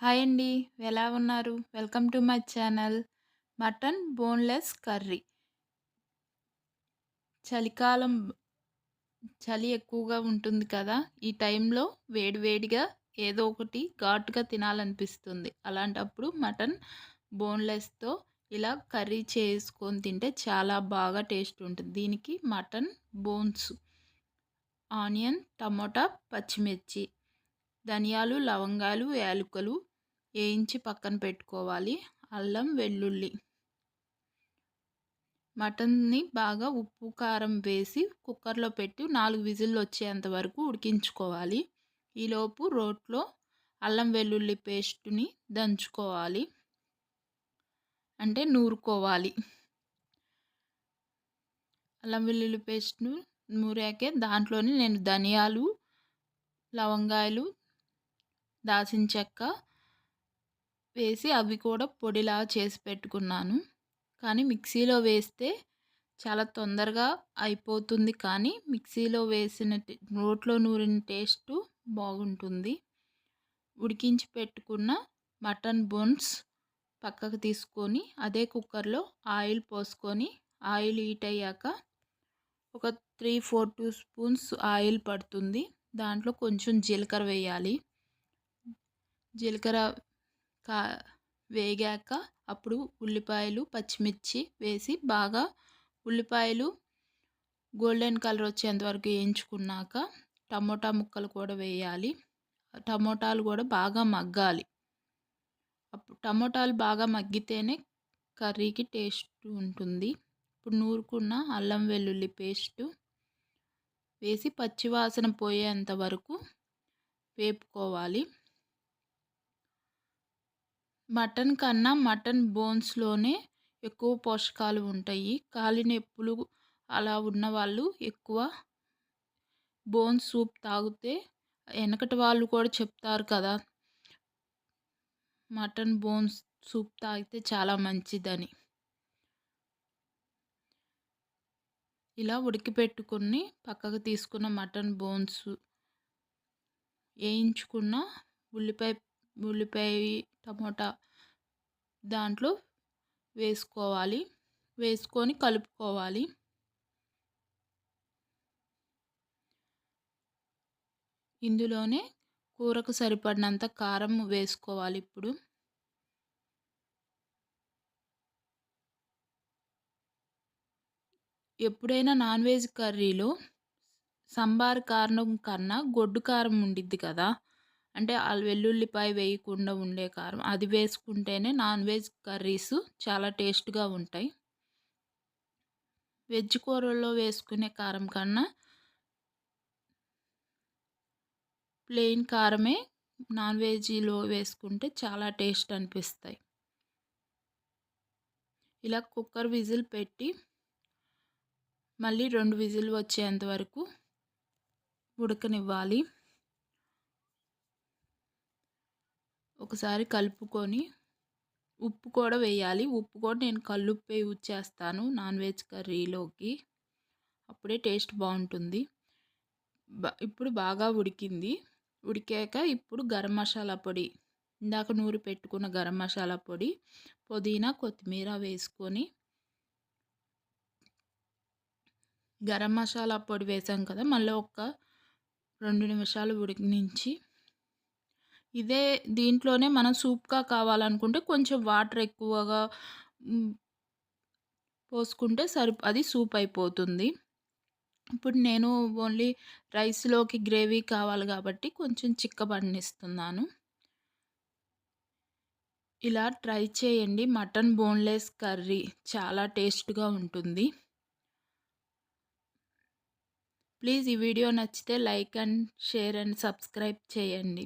Hi అండి. ఎలా ఉన్నారు? Welcome to my channel mutton boneless curry. చలికాలం చలి ఎక్కువగా ఉంటుంది కదా ఈ టైంలో వేడివేడిగా ఏదో ఒకటి ఘాటుగా తినాలనిపిస్తుంది. అలాంటప్పుడు మటన్ బోన్లెస్తో ఇలా కర్రీ చేసుకొని తింటే చాలా బాగా టేస్ట్ ఉంటుంది. దీనికి మటన్ బోన్స్ ఆనియన్ టమోటా పచ్చిమిర్చి ధనియాలు లవంగాలు యాలకులు వేయించి పక్కన పెట్టుకోవాలి. అల్లం వెల్లుల్లి. మటన్ని బాగా ఉప్పు కారం వేసి కుక్కర్లో పెట్టి నాలుగు విజిల్లు వచ్చేంత వరకు ఉడికించుకోవాలి. ఈలోపు రోట్లో అల్లం వెల్లుల్లి పేస్ట్ని దంచుకోవాలి. అంటే నూరుకోవాలి. అల్లం వెల్లుల్లి పేస్ట్ను నూరాకే దాంట్లోనే నేను ధనియాలు లవంగాయలు దాల్చిన చెక్క వేసి అవి కూడా పొడిలా చేసి పెట్టుకున్నాను. కానీ మిక్సీలో వేస్తే చాలా తొందరగా అయిపోతుంది. కానీ మిక్సీలో వేసిన రోట్లో నూరిన టేస్ట్ బాగుంటుంది. ఉడికించి పెట్టుకున్న మటన్ బోన్స్ పక్కకు తీసుకొని అదే కుక్కర్లో ఆయిల్ పోసుకొని ఆయిల్ హీట్ అయ్యాక ఒక three four two spoons oil పడుతుంది. దాంట్లో కొంచెం జీలకర్ర వేయాలి. జీలకర్ర కా వేగాక అప్పుడు ఉల్లిపాయలు పచ్చిమిర్చి వేసి బాగా ఉల్లిపాయలు గోల్డెన్ కలర్ వచ్చేంత వరకు వేయించుకున్నాక టమోటా ముక్కలు కూడా వేయాలి. టమోటాలు కూడా బాగా మగ్గాలి. అప్పుడు టమోటాలు బాగా మగ్గితేనే కర్రీకి టేస్ట్ ఉంటుంది. ఇప్పుడు నూరుకున్న అల్లం వెల్లుల్లి పేస్టు వేసి పచ్చివాసన పోయేంత వరకు వేపుకోవాలి. మటన్ కన్నా మటన్ బోన్స్లోనే ఎక్కువ పోషకాలు ఉంటాయి. కాలి నొప్పులు అలా ఉన్నవాళ్ళు ఎక్కువ బోన్స్ సూప్ తాగితే వెనకటి వాళ్ళు కూడా చెప్తారు కదా మటన్ బోన్స్ సూప్ తాగితే చాలా మంచిదని. ఇలా ఉడికిపెట్టుకుని పక్కకు తీసుకున్న మటన్ బోన్స్ వేయించుకున్న ఉల్లిపాయ ఉల్లిపాయ టమోటా దాంట్లో వేసుకోవాలి. వేసుకొని కలుపుకోవాలి. ఇందులోనే కూరకు సరిపడినంత కారం వేసుకోవాలి ఇప్పుడు. ఎప్పుడైనా నాన్ వెజ్ కర్రీలో సంబార్ కారం కన్నా గొడ్డు కారం ఉండిద్ది కదా అంటే వెల్లుల్లిపాయ వేయకుండా ఉండే కారం. అది వేసుకుంటేనే నాన్ వెజ్ కర్రీస్ చాలా టేస్ట్గా ఉంటాయి. వెజ్ కూరల్లో వేసుకునే కారం కన్నా ప్లెయిన్ కారమే నాన్ వెజ్లో వేసుకుంటే చాలా టేస్ట్ అనిపిస్తాయి. ఇలా కుక్కర్ విజిల్ పెట్టి మళ్ళీ రెండు విజిల్ వచ్చేంత వరకు ఉడకనివ్వాలి. ఒకసారి కలుపుకొని ఉప్పు కూడా వేయాలి. ఉప్పు కూడా నేను కల్లుప్పే యూజ్ చేస్తాను నాన్ వెజ్ కర్రీలోకి. అప్పుడే టేస్ట్ బాగుంటుంది. ఇప్పుడు బాగా ఉడికింది. ఉడికాక ఇప్పుడు గరం మసాలా పొడి ఇందాక నూరి పెట్టుకున్న గరం మసాలా పొడి పుదీనా కొత్తిమీర వేసుకొని గరం మసాలా పొడి వేసాం కదా మళ్ళీ ఒక రెండు నిమిషాలు ఉడికించి ఇదే దీంట్లోనే మనం సూప్గా కావాలనుకుంటే కొంచెం వాటర్ ఎక్కువగా పోసుకుంటే సరి అది సూప్ అయిపోతుంది. ఇప్పుడు నేను ఓన్లీ రైస్లోకి గ్రేవీ కావాలి కాబట్టి కొంచెం చిక్కబడినిస్తున్నాను ఇలా ట్రై చేయండి. మటన్ బోన్లెస్ కర్రీ చాలా టేస్ట్గా ఉంటుంది. ప్లీజ్ ఈ వీడియో నచ్చితే like and share and subscribe చేయండి.